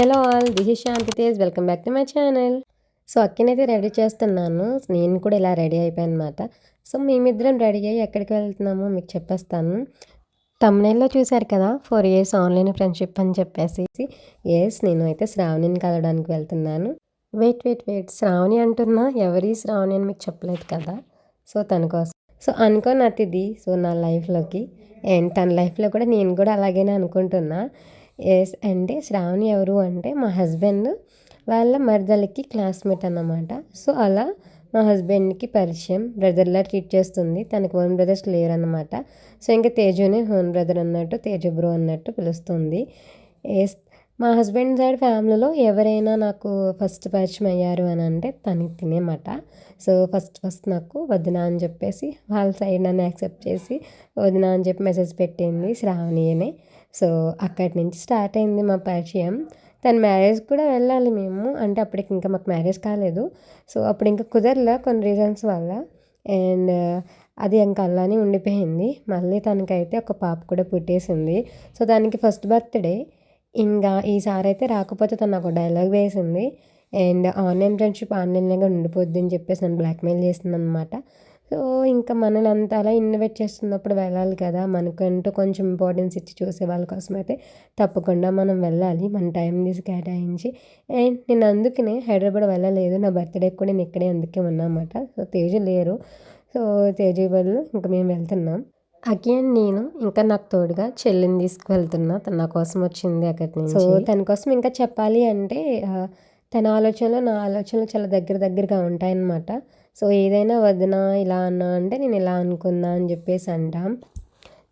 Hello all this is Shanti Tej welcome back to my channel. So అక్కనైతే ready చేస్తున్నాను. నేను కూడా ఇలా ready అయిపోయాను అనమాట సో మేమిద్దరం రెడీ అయ్యి ఎక్కడికి వెళ్తున్నామో మీకు చెప్పేస్తాను. తమిళలో చూశారు కదా ఫోర్ ఇయర్స్ ఆన్లైన్ ఫ్రెండ్షిప్ అని చెప్పేసి. ఎస్ నేను అయితే శ్రావణిని కలవడానికి వెళ్తున్నాను. వెయిట్ వెయిట్ వెయిట్ శ్రావణి అంటున్నా ఎవరి శ్రావణి అని మీకు చెప్పలేదు కదా? సో తన కోసం. సో అనుకోను అతిథి సో నా లైఫ్లోకి. అండ్ తన లైఫ్లో కూడా నేను కూడా అలాగేనే అనుకుంటున్నా. ఎస్ అంటే శ్రావణి ఎవరు అంటే మా హస్బెండ్ వాళ్ళ మరదలకి క్లాస్మేట్ అన్నమాట. సో అలా మా హస్బెండ్కి పరిచయం బ్రదర్లా ట్రీట్ చేస్తుంది. తనకు ఓన్ బ్రదర్స్ లేరు అనమాట సో ఇంకా తేజుని ఓన్ బ్రదర్ అన్నట్టు తేజు బ్రో అన్నట్టు పిలుస్తుంది. ఎస్ మా హస్బెండ్ సైడ్ ఫ్యామిలీలో ఎవరైనా నాకు ఫస్ట్ పరిచయం అయ్యారు అని అంటే తనకి తినేమాట. సో ఫస్ట్ ఫస్ట్ నాకు వదిన అని చెప్పేసి వాళ్ళ సైడ్ నన్ను యాక్సెప్ట్ చేసి వదిన అని చెప్పి మెసేజ్ పెట్టింది శ్రావణియనే. సో అక్కడి నుంచి స్టార్ట్ అయింది మా పరిచయం. తన మ్యారేజ్ కూడా వెళ్ళాలి మేము. అంటే అప్పటికి ఇంకా మాకు మ్యారేజ్ కాలేదు. సో అప్పుడు ఇంకా కుదరలే కొన్ని రీజన్స్ వల్ల. అండ్ అది ఇంకా అలానే ఉండిపోయింది. మళ్ళీ తనకైతే ఒక పాప కూడా పుట్టేసింది. సో దానికి ఫస్ట్ బర్త్డే. ఇంకా ఈసారి అయితే రాకపోతే తను ఒక డైలాగ్ వేసింది. అండ్ ఆన్లైన్ ఫ్రెండ్షిప్ ఆన్లైన్గా ఉండిపోద్ది అని చెప్పేసి నన్ను బ్లాక్మెయిల్ చేసింది అనమాట సో ఇంకా మనల్ని అంత అలా ఇన్వైట్ చేస్తున్నప్పుడు వెళ్ళాలి కదా. మనకంటూ కొంచెం ఇంపార్టెన్స్ ఇచ్చి చూసే వాళ్ళ కోసం అయితే తప్పకుండా మనం వెళ్ళాలి. మన టైం తీసి కేటాయించి. అండ్ నేను అందుకనే హైదరాబాద్ వెళ్ళలేదు. నా బర్త్డే కూడా నేను ఇక్కడే అందుకే ఉన్నమాట సో తేజ లేరు. సో తేజ వాళ్ళు ఇంకా మేము వెళ్తున్నాం. అగైన్ నేను ఇంకా నాకు తోడుగా చెల్లిని తీసుకువెళ్తున్నా. తన నా కోసం వచ్చింది అక్కడి నుంచి. సో తన కోసం ఇంకా చెప్పాలి అంటే తన ఆలోచనలు నా ఆలోచనలు చాలా దగ్గర దగ్గరగా ఉంటాయన్నమాట. సో ఏదైనా వదిన ఇలా అన్నా అంటే నేను ఇలా అనుకున్నా అని చెప్పేసి అంటాం.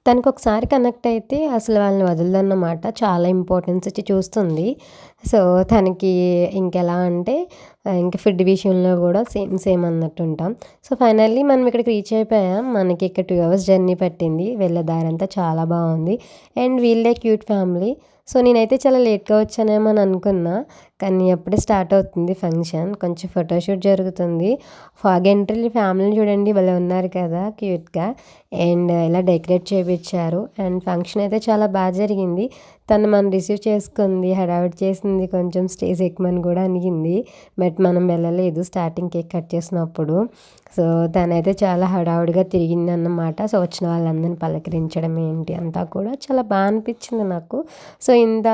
తనకు ఒకసారి కనెక్ట్ అయితే అసలు వాళ్ళని వదలదన్నమాట. చాలా ఇంపార్టెన్స్ ఇచ్చి చూస్తుంది. సో తనకి ఇంకెలా అంటే ఇంకా ఫుడ్ విషయంలో కూడా సేమ్ సేమ్ అన్నట్టు ఉంటాం. సో ఫైనల్లీ మనం ఇక్కడికి రీచ్ అయిపోయాం. మనకి ఇక్కడ టూ అవర్స్ జర్నీ పట్టింది. వెళ్ళే దారంతా చాలా బాగుంది. అండ్ వీళ్ళే క్యూట్ ఫ్యామిలీ సో నేనైతే చాలా లేట్గా వచ్చానేమో అని అనుకున్నా. కానీ అప్పుడే స్టార్ట్ అవుతుంది ఫంక్షన్ కొంచెం ఫోటోషూట్ జరుగుతుంది. ఫాగ్ ఎంట్రీ ఫ్యామిలీని చూడండి. వాళ్ళు ఉన్నారు కదా క్యూట్గా అండ్ ఇలా డెకరేట్ చేయించారు అండ్ ఫంక్షన్ అయితే చాలా బాగా జరిగింది. తను మనం రిసీవ్ చేసుకుంది హడావిడి చేసింది కొంచెం స్టేజ్ ఎక్కమని కూడా అనిగింది. బట్ మనం వెళ్ళలేదు. స్టార్టింగ్ కేక్ కట్ చేసినప్పుడు సో తనైతే చాలా హడావుడిగా తిరిగింది అన్నమాట సో వచ్చిన వాళ్ళందరిని పలకరించడం ఏంటి అంతా కూడా చాలా బాగా అనిపించింది నాకు. సో ఇంత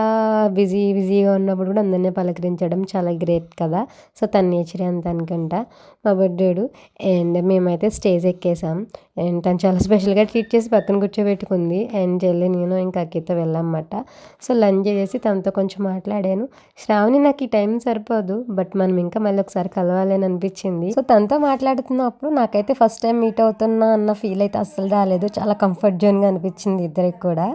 బిజీ బిజీగా ఉన్నప్పుడు కూడా అందరినీ పలకరించడం చాలా గ్రేట్ కదా. సో తన నేచర్ అంత అనుకుంటా మా బర్త్డేడు. అండ్ మేమైతే స్టేజ్ ఎక్కేసాం. అండ్ తను చాలా స్పెషల్గా ట్రీట్ చేసి పక్కన కూర్చోబెట్టుకుంది. అండ్ చెల్లి నేను ఇంకా అక్కితో వెళ్ళామన్నమాట. సో లంచ్ చేసి తనతో కొంచెం మాట్లాడాను. శ్రావణి నాకు ఈ టైం సరిపోదు. బట్ మనం ఇంకా మళ్ళీ ఒకసారి కలవాలి అని అనిపించింది. సో తనతో మాట్లాడుతున్నప్పుడు నాకైతే ఫస్ట్ టైం మీట్ అవుతున్నా అన్న ఫీల్ అయితే అస్సలు రాలేదు. చాలా కంఫర్ట్ జోన్గా అనిపించింది ఇద్దరికి కూడా.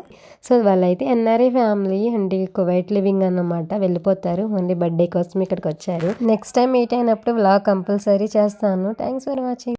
సో వాళ్ళైతే NRI family and Kuwait living అన్నమాట. వెళ్ళిపోతారు. ఓన్లీ బర్త్డే కోసం ఇక్కడికి వచ్చారు. నెక్స్ట్ టైం మీట్ అయినప్పుడు వ్లాగ్ కంపల్సరీ చేస్తాను. Thanks for watching